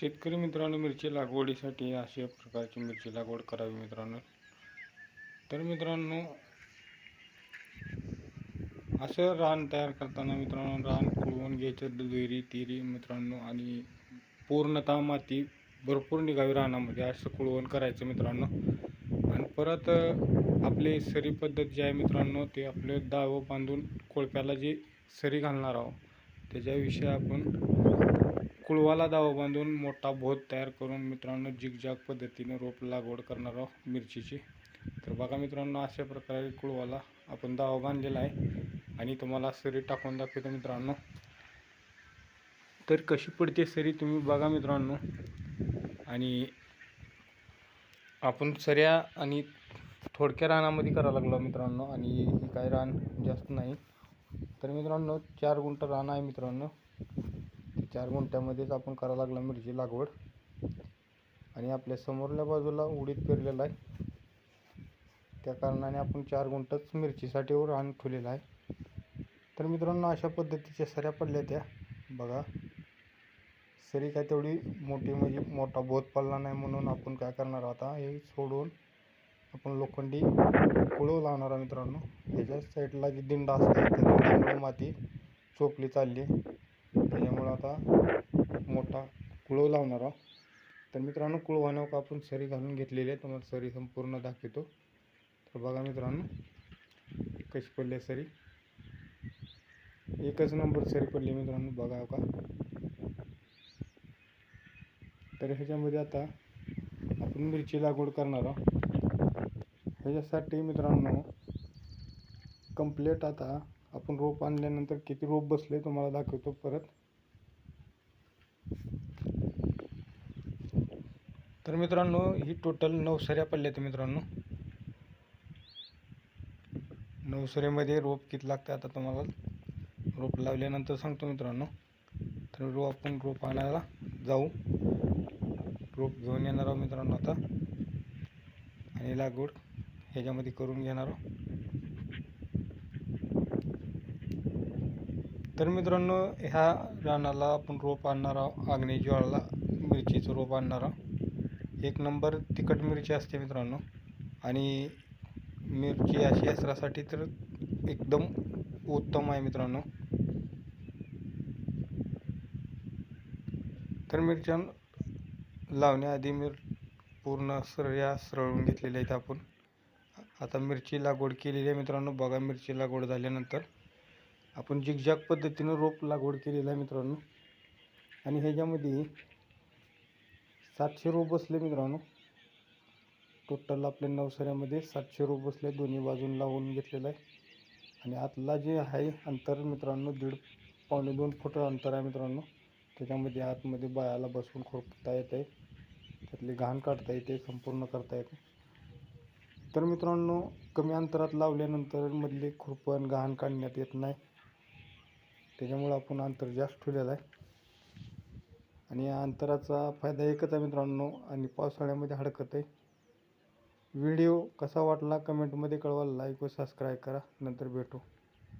शेतकरी मित्रांनो मिरची लागवडीसाठी अशा प्रकारची मिरची लागवड करावी मित्रांनो. तर मित्रांनो असं रान तयार करताना मित्रांनो रान कुळवून घ्यायचं दुहेरी तिरी मित्रांनो आणि पूर्णतः माती भरपूर निघावी रानामध्ये असं कुळवण करायचं मित्रांनो. आणि परत आपली सरी पद्धत जी आहे मित्रांनो ते आपले दावं बांधून कोळप्याला जी सरी घालणार आहोत त्याच्याविषयी आपण कुळवाला दावा बांधून मोठा भोत तयार करून मित्रांनो जिगजाग पद्धतीने रोप लागवड करणार आहोत मिरचीची. तर बघा मित्रांनो अशा प्रकारे कुळवाला आपण दावा बांधलेला आहे. आणि तुम्हाला सरी टाकून दाखवतो मित्रांनो. तर कशी पडते सरी तुम्ही बघा मित्रांनो. आणि आपण सऱ्या आणि थोडक्या रानामध्ये करावं लागलो मित्रांनो. आणि हे काय रान जास्त नाही. तर मित्रांनो चार गुंठ रान आहे मित्रांनो. चार गुंठ्यामध्येच आपण करायला लागला मिरची लागवड. आणि आपल्या समोरल्या बाजूला उडीद पेरलेला आहे. त्या कारणाने आपण चार गुंठच मिरचीसाठी रान ठेवलेलं आहे. तर मित्रांनो अशा पद्धतीच्या सऱ्या पडल्या त्या. बघा सरी काय तेवढी मोठी म्हणजे मोठा बोध पडला नाही म्हणून आपण काय करणार आता? हे सोडून आपण लोखंडी कुळव लावणार मित्रांनो. ह्याच्या साईडला जी दिंड असते त्या दिंडामुळे माती चोपली चालली. त्याच्यामुळं आता मोठा कुळव लावणार आहोत. तर मित्रांनो कुळवानावर आपण? सरी घालून घेतलेली आहे. तुम्हाला सरी संपूर्ण दाखवतो. तर बघा मित्रांनो कशी पडली आहे सरी. एकच नंबर सरी पडली मित्रांनो बघा का? तर ह्याच्यामध्ये आता आपण मिरची लागवड करणार आहोत. ह्याच्यासाठी मित्रांनो कंप्लेट आता आपण रोप आणल्यानंतर किती रोप बसले तुम्हाला दाखवतो परत. तर मित्रांनो ही टोटल नऊ सऱ्या पडल्या आहेत मित्रांनो. नऊ सऱ्यामध्ये रोप किती लागते आता तुम्हाला? रोप लावल्यानंतर सांगतो मित्रांनो. तर रोप आपण रोप आणायला जाऊ. रोप घेऊन येणार आहोत मित्रांनो आता. आणि लागवड ह्याच्यामध्ये करून घेणार आहोत. तर मित्रांनो ह्या रानाला आपण रोप आणणार आहोत. आग्नेय ज्वाळाला मिरचीचं रोप आणणार आहोत. एक नंबर तिखट मिरची असते मित्रांनो. आणि मिरची अशी असण्यासाठी तर एकदम उत्तम आहे मित्रांनो. तर मिरच्या लावण्याआधी मिर पूर्ण सर्या सरळून घेतलेल्या आहेत आपण. आता मिरची लागवड केलेली आहे मित्रांनो. बघा मिरची लागवड झाल्यानंतर आपण जिगजाग पद्धतीनं रोप लागवड केलेला आहे मित्रांनो. आणि ह्याच्यामध्ये सातशे रो बसले मित्रांनो. टोटल आपल्या नवसऱ्यामध्ये सातशे रो बसले दोन्ही बाजून लावून घेतलेलं आहे. आणि आतला जे आहे अंतर मित्रांनो दीड पावणे दोन फुट अंतर आहे मित्रांनो. त्याच्यामध्ये आतमध्ये बायाला बसून खुरपता येते त्यातली घाण काढता येते संपूर्ण करता येते तर मित्रांनो कमी अंतरात लावल्यानंतर मधले खुरपण घाण काढण्यात येत नाही. त्याच्यामुळं आपण अंतर जास्त ठेवलेलं आहे. आणि या अंतराचा फायदा एकच आहे मित्रांनो आणि पावसाळ्यामध्ये हडकत आहे. व्हिडिओ कसा वाटला कमेंटमध्ये कळवा लाईक व सबस्क्राईब करा. नंतर भेटू.